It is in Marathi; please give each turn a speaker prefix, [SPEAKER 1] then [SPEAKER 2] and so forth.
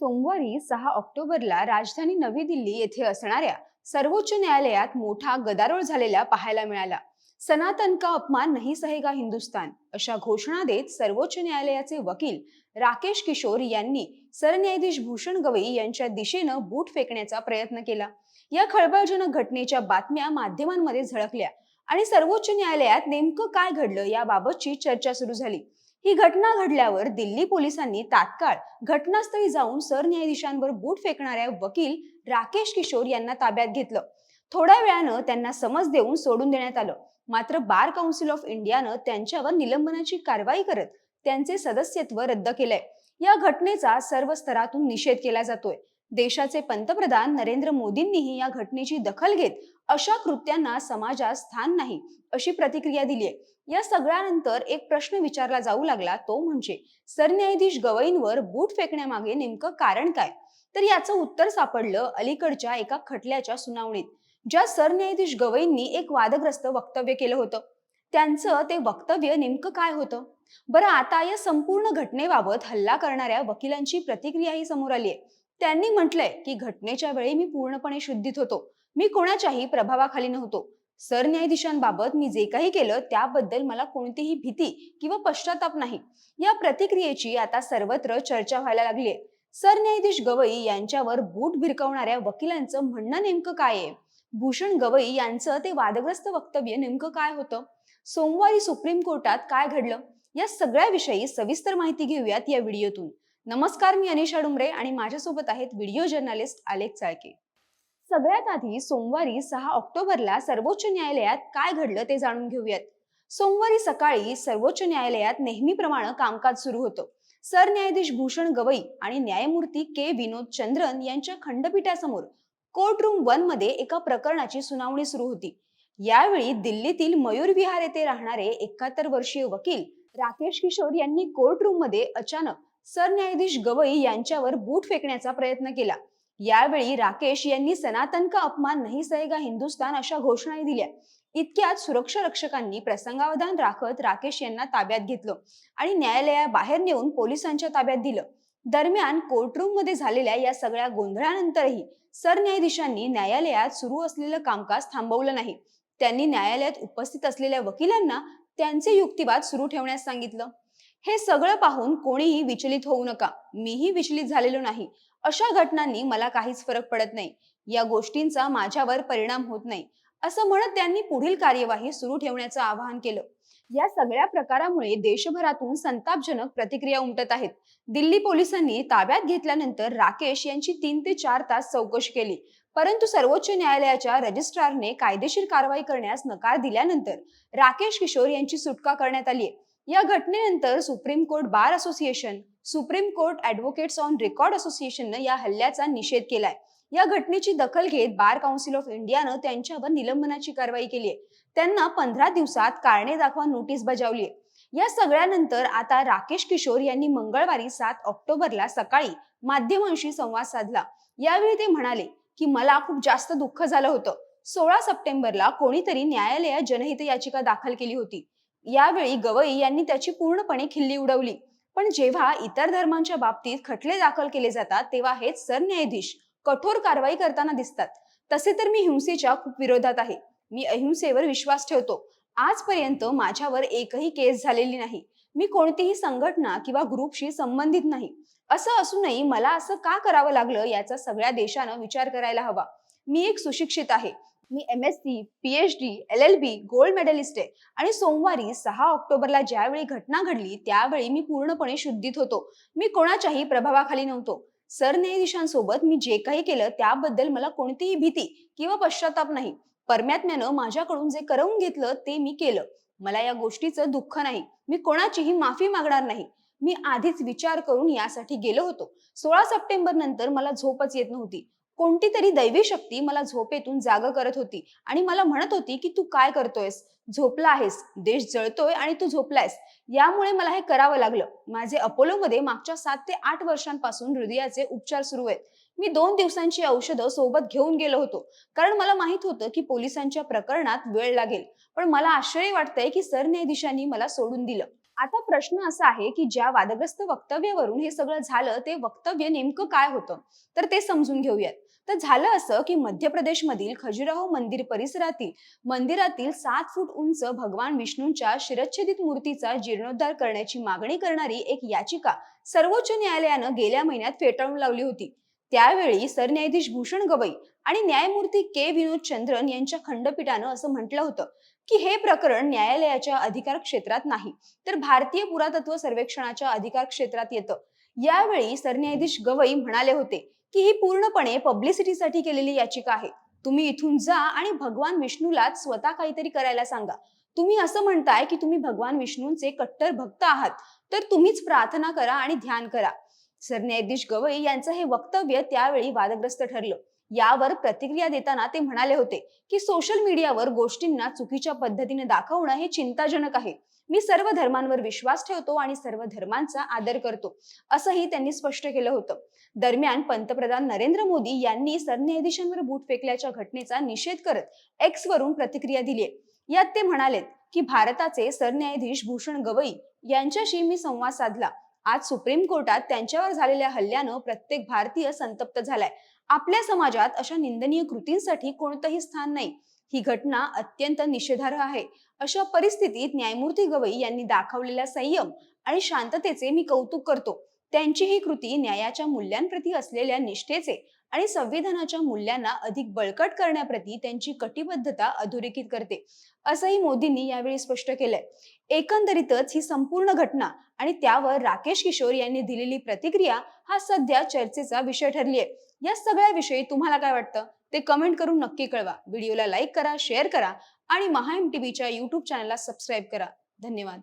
[SPEAKER 1] सोमवारी सहा ऑक्टोबरला राजधानी नवी दिल्ली येथे असणाऱ्या सर्वोच्च न्यायालयात मोठा गदारोळ झालेला पाहायला मिळाला. सनातन का अपमान नहीं सहेगा हिंदुस्तान? अशा घोषणा देत सर्वोच्च न्यायालयाचे वकील राकेश किशोर यांनी सरन्यायाधीश भूषण गवई यांच्या दिशेनं बूट फेकण्याचा प्रयत्न केला. या खळबळजनक घटनेच्या बातम्या माध्यमांमध्ये झळकल्या आणि सर्वोच्च न्यायालयात नेमकं काय घडलं याबाबतची चर्चा सुरू झाली. ही घटना घडल्यावर दिल्ली पोलिसांनी तात्काळ घटनास्थळी जाऊन सरन्यायाधीशांवर बूट फेकणाऱ्या वकील राकेश किशोर यांना ताब्यात घेतलं. थोड्या वेळानं त्यांना समज देऊन सोडून देण्यात आलं. मात्र बार काउन्सिल ऑफ इंडियानं त्यांच्यावर निलंबनाची कारवाई करत त्यांचे सदस्यत्व रद्द केलंय. या घटनेचा सर्व स्तरातून निषेध केला जातोय. देशाचे पंतप्रधान नरेंद्र मोदींनीही या घटनेची दखल घेत अशा कृत्यांना समाजात स्थान नाही अशी प्रतिक्रिया दिली आहे. या सगळ्यानंतर एक प्रश्न विचारला जाऊ लागला तो म्हणजे सरन्यायाधीश गवईंवर बूट फेकण्यामागे नेमकं कारण काय? तर याचं उत्तर सापडलं अलीकडच्या एका खटल्याच्या सुनावणीत ज्या सरन्यायाधीश गवईंनी एक वादग्रस्त वक्तव्य केलं होतं. त्यांचं ते वक्तव्य नेमकं काय होतं? बरं आता या संपूर्ण घटनेबाबत हल्ला करणाऱ्या वकिलांची प्रतिक्रियाही समोर आली आहे. त्यांनी म्हटलंय की घटनेच्या वेळी मी पूर्णपणे शुद्धीत होतो. मी कोणाच्याही प्रभावाखाली नव्हतो. सरन्यायाधीशांबाबत मी जे काही केलं त्याबद्दल मला कोणतीही भीती किंवा पश्चाताप नाही. या प्रतिक्रियेची आता सर्वत्र चर्चा व्हायला लागली आहे सरन्यायाधीश गवई यांच्यावर बूट भिरकवणाऱ्या वकिलांचं म्हणणं नेमकं काय आहे? भूषण गवई यांचं ते वादग्रस्त वक्तव्य नेमकं काय होतं? सोमवारी सुप्रीम कोर्टात काय घडलं? या सगळ्याविषयी सविस्तर माहिती घेऊयात या व्हिडिओतून. नमस्कार मी अनिशा डुमरे आणि माझ्यासोबत आहेत व्हिडिओ जर्नलिस्ट आलेख चाळके. सगळ्यात आधी सोमवारी सहा ऑक्टोबरला सर्वोच्च न्यायालयात काय घडलं ते जाणून घेऊयात. सोमवारी सकाळी सर्वोच्च न्यायालयात नेहमीप्रमाणे कामकाज सुरू होतं. सरन्यायाधीश भूषण गवई आणि न्यायमूर्ती के विनोद चंद्रन यांच्या खंडपीठासमोर कोर्ट रूम वनमध्ये एका प्रकरणाची सुनावणी सुरू होती. यावेळी दिल्लीतील मयूर विहार येथे राहणारे एकाहत्तर वर्षीय वकील राकेश किशोर यांनी कोर्ट रूममध्ये अचानक सरन्यायाधीश गवई यांच्यावर बूट फेकण्याचा प्रयत्न केला. यावेळी राकेश यांनी सनातन का अपमान नाही सहेगा हिंदुस्तान अशा घोषणाही दिल्या. इतक्यात सुरक्षा रक्षकांनी प्रसंगावधान राखत राकेश यांना ताब्यात घेतलं आणि न्यायालयाबाहेर नेऊन पोलिसांच्या ताब्यात दिलं. दरम्यान कोर्टरूममध्ये झालेल्या या सगळ्या गोंधळानंतरही सरन्यायाधीशांनी न्यायालयात सुरू असलेलं कामकाज थांबवलं नाही. त्यांनी न्यायालयात उपस्थित असलेल्या वकिलांना त्यांचे युक्तिवाद सुरू ठेवण्यास सांगितलं. हे सगळं पाहून कोणीही विचलित होऊ नका. मीही विचलित झालेलो नाही. अशा घटनांनी मला काहीच फरक पडत नाही. या गोष्टींचा माझ्यावर परिणाम होत नाही. असं म्हणत त्यांनी पुढील कार्यवाही सुरू ठेवण्याचं आवाहन केलं. या सगळ्या प्रकारामुळे देशभरातून संतापजनक प्रतिक्रिया उमटत आहेत. दिल्ली पोलिसांनी ताब्यात घेतल्यानंतर राकेश यांची तीन ते चार तास चौकशी केली. परंतु सर्वोच्च न्यायालयाच्या रजिस्ट्रारने कायदेशीर कारवाई करण्यास नकार दिल्यानंतर राकेश किशोर यांची सुटका करण्यात आली आहे. या घटनेनंतर supreme court bar association supreme court advocates on record असोसिएशननं या हल्ल्याचा निषेध केलाय. या घटनेची दखल घेत बार काउन्सिल ऑफ इंडियानं त्यांच्यावर निलंबनाची कारवाई केली आहे त्यांना पंधरा दिवसात कारणे दाखवा नोटीस बजावली आहे या सगळ्यानंतर आता राकेश किशोर यांनी मंगळवारी सात ऑक्टोबरला सकाळी माध्यमांशी संवाद साधला. यावेळी ते म्हणाले की मला खूप जास्त दुःख झालं होतं. सोळा सप्टेंबरला कोणीतरी न्यायालयात जनहित याचिका दाखल केली होती. यावेळी गवई यांनी त्याची पूर्णपणे खिल्ली उडवली. पण जेव्हा इतर धर्मांच्या बाबतीत खटले दाखल केले जातात तेव्हा हेच सरन्यायाधीश कठोर कारवाई करताना दिसतात. तसे तर मी हिंसेच्या खूप विरोधात आहे. मी अहिंसेवर विश्वास ठेवतो. आजपर्यंत माझ्यावर एकही केस झालेली नाही. मी कोणतीही संघटना किंवा ग्रुपशी संबंधित नाही. असं असूनही मला असं का करावं लागलं याचा सगळ्या देशानं विचार करायला हवा. मी एक सुशिक्षित आहे. मी M S C PH D L L B gold medallist आहे. आणि सोमवारी सहा ऑक्टोबरला ज्यावेळी घटना घडली त्यावेळी मी पूर्णपणे शुद्धीत होतो. मी कोणाच्याही प्रभावाखाली नव्हतो. सरन्यायाधीशांसोबत मी जे काही केलं त्याबद्दल मला कोणतीही भीती किंवा पश्चाताप नाही. परमात्म्यानं माझ्याकडून जे करवून घेतलं ते मी केलं. मला या गोष्टीचं दुःख नाही. मी कोणाचीही माफी मागणार नाही. मी आधीच विचार करून यासाठी गेलो होतो. सोळा सप्टेंबर नंतर मला झोपच येत नव्हती. कोणती तरी दैवी शक्ती मला झोपेतून जाग करत होती आणि मला म्हणत होती की तू काय करतोयस? झोपला आहेस देश जळतोय आणि तू झोपलायस. यामुळे मला हे करावं लागलं. माझे अपोलोमध्ये मागच्या सात ते आठ वर्षांपासून हृदयाचे उपचार सुरू आहेत. मी दोन दिवसांची औषधं सोबत घेऊन गेलो होतो. कारण मला माहीत होतं की पोलिसांच्या प्रकरणात वेळ लागेल. पण मला आश्चर्य वाटतंय की सरन्यायाधीशांनी मला सोडून दिलं. आता प्रश्न असा आहे की ज्या वादग्रस्त वक्तव्यावरून हे सगळं झालं ते वक्तव्य नेमकं काय होतं? तर ते समजून घेऊयात. तर झालं असं की मध्य प्रदेशमधील खजुराहो मंदिर परिसरातील मंदिरातील सात फूट उंच भगवान विष्णूंच्या शिरच्छेदित मूर्तीचा जीर्णोद्धार करण्याची मागणी करणारी एक याचिका सर्वोच्च न्यायालयानं गेल्या महिन्यात फेटाळून लावली होती. त्यावेळी सरन्यायाधीश भूषण गवई आणि न्यायमूर्ती के. विनोद चंद्रन यांच्या खंडपीठानं असं म्हटलं होतं की हे प्रकरण न्यायालयाच्या अधिकार क्षेत्रात नाही तर भारतीय पुरातत्व सर्वेक्षणाच्या अधिकार क्षेत्रात येतं. यावेळी सरन्यायाधीश गवई म्हणाले होते की ही पूर्णपणे पब्लिसिटीसाठी केलेली याचिका आहे. तुम्ही इथून जा आणि भगवान विष्णूलाच स्वतः काहीतरी करायला सांगा. तुम्ही असं म्हणताय की तुम्ही भगवान विष्णूंचे कट्टर भक्त आहात तर तुम्हीच प्रार्थना करा आणि ध्यान करा. सरन्यायाधीश गवई यांचं हे वक्तव्य त्यावेळी वादग्रस्त ठरलं. यावर प्रतिक्रिया देताना ते म्हणाले होते की सोशल मीडियावर गोष्टींना चुकीच्या पद्धतीने दाखवणं हे चिंताजनक आहे. मी सर्व धर्मांवर विश्वास ठेवतो आणि सर्व धर्मांचा आदर करतो असंही त्यांनी स्पष्ट केलं होतं. दरम्यान पंतप्रधान नरेंद्र मोदी यांनी सरन्यायाधीशांवर बूट फेकल्याच्या घटनेचा निषेध करत एक्स वरून प्रतिक्रिया दिली यात ते म्हणालेत की भारताचे सरन्यायाधीश भूषण गवई यांच्याशी मी संवाद साधला. आज सुप्रीम कोर्टात त्यांच्यावर झालेल्या हल्ल्यानं प्रत्येक भारतीय संतप्त झालाय. आपल्या समाजात अशा निंदनीय कृतींसाठी कोणतंही स्थान नाही. ही घटना अत्यंत निषेधार्ह आहे. अशा परिस्थितीत न्यायमूर्ती गवई यांनी दाखवलेल्या संयम आणि शांततेचे मी कौतुक करतो. त्यांची ही कृती न्यायाच्या मूल्यांप्रती असलेल्या निष्ठेचे आणि संविधानाच्या मूल्यांना अधिक बळकट करण्याप्रती त्यांची कटिबद्धता अधोरेखित करते. असंही मोदींनी यावेळी स्पष्ट केलंय. एकंदरीतच ही संपूर्ण घटना आणि त्यावर राकेश किशोर यांनी दिलेली प्रतिक्रिया हा सध्या चर्चेचा विषय ठरली आहे या सगळ्याविषयी तुम्हाला काय वाटतं? ते कमेंट करून नक्की कळवा. व्हिडिओला लाईक करा शेअर करा आणि महाएम टीव्हीच्या युट्यूब चॅनलला सबस्क्राईब करा. धन्यवाद.